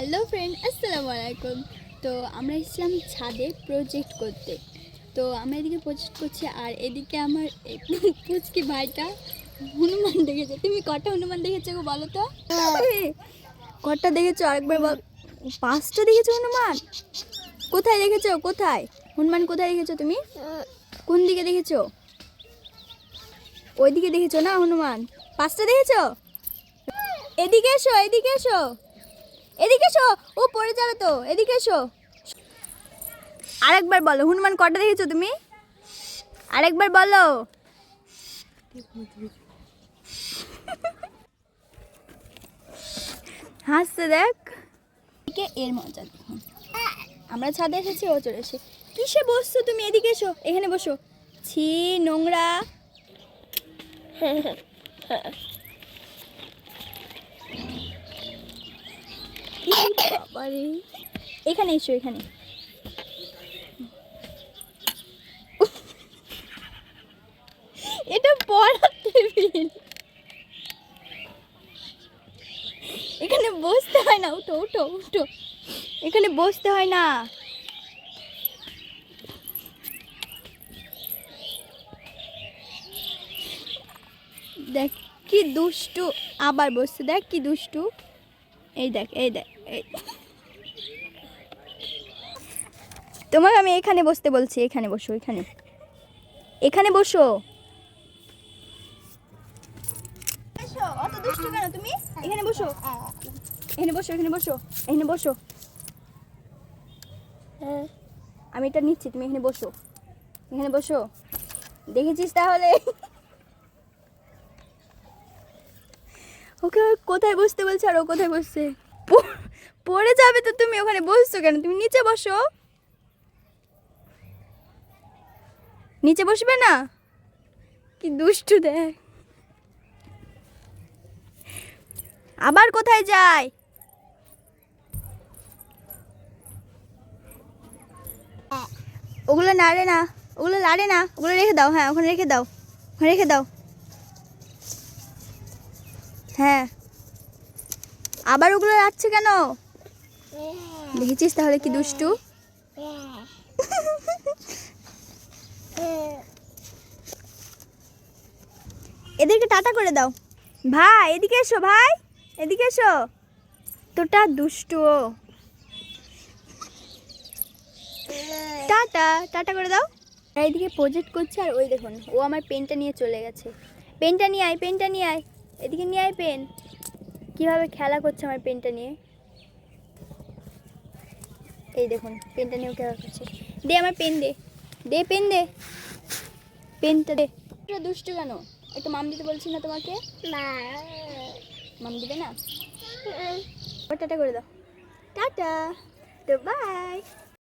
Hello friend, আসসালামু আলাইকুম। তো আমরা এসেছিলাম ছাদে প্রজেক্ট করতে। তো আমরা এদিকে প্রজেক্ট করছি আর এদিকে আমার পুচকি ভাইটা হনুমান দেখেছে। তুমি কটা হনুমান দেখেছ গো বলো তো? কটা দেখেছ? আরেকবার বল। পাঁচটা দেখেছ হনুমান? কোথায় দেখেছ? কোথায়? হনুমান কোথায় দেখেছ তুমি? কোন দিকে দেখেছ? ওইদিকে দেখেছ না হনুমান? পাঁচটা দেখেছ? এদিকে এসো এদিকে এসো। এদিকে এসো, ও পড়ে যাবে তো, এদিকে এসো। আরেকবার বলো, হনুমান কটা দেখেছ তুমি? আরেকবার বলো। হাসতে দেখ। এর মজা আমরা ছাদে এসেছি, ও চলে এসে কিসে বসছো তুমি? এদিকে এসো, এখানে বসো। ছি, নোংরা। এখানে এসো, এখানে। এটা পড়ার টেবিল। এখানে বসতে হয় না, উঠো উঠো উঠো। এখানে বসতে হয় না। দেখ, কি দুষ্টু। আবার বসছে, দেখ কি দুষ্টু। এই দেখ এই দেখ। তোমাকে আমি এখানে বসতে বলছি, এখানে বসো, এখানে। এখানে বসো। তুমি? এখানে বসো। এখানে বসো এখানে বসো এখানে বসো। আমি এটা নিচ্ছি, তুমি এখানে বসো। এখানে বসো। দেখেছিস তাহলে? ওকে, কোথায় বসতে বলছে আর ও কোথায় বসছে? পড়ে যাবে তো তুমি ওখানে বসছো কেন? তুমি নিচে বসো। নিচে বসবে না? কি দুষ্টু দেখ। আবার কোথায় যায়? ওগুলো নাড়ে না, ওগুলো লাড়ে না, ওগুলো রেখে দাও হ্যাঁ ওখানে রেখে দাও, ওখানে রেখে দাও। হ্যাঁ। আবার ওগুলো যাচ্ছে কেন? দেখেছিস তাহলে কি দুষ্টু? এদেরকে টাটা করে দাও। ভাই, এদিকে এসো ভাই, এদিকে এসো। তোটা দুষ্টু টাটা টাটা করে দাও। এদিকে প্রজেক্ট করছে, আর ওই দেখুন, ও আমার পেনটা নিয়ে চলে গেছে। পেনটা নিয়ে আয়, পেনটা নিয়ে আয়। এদিকে নিয়ে আয় পেন। কীভাবে খেলা করছে আমার পেনটা নিয়ে? এই দেখুন পেনটা নিয়েও খেলা করছে দে আমার পেন দে। দে পেন দে। পেনটা দে। দুষ্ট কেন? একটু মাম দিতে বলছি না তোমাকে? মাম দিবে না? ওটা টাটা করে দাও। টাটা। তো বাই।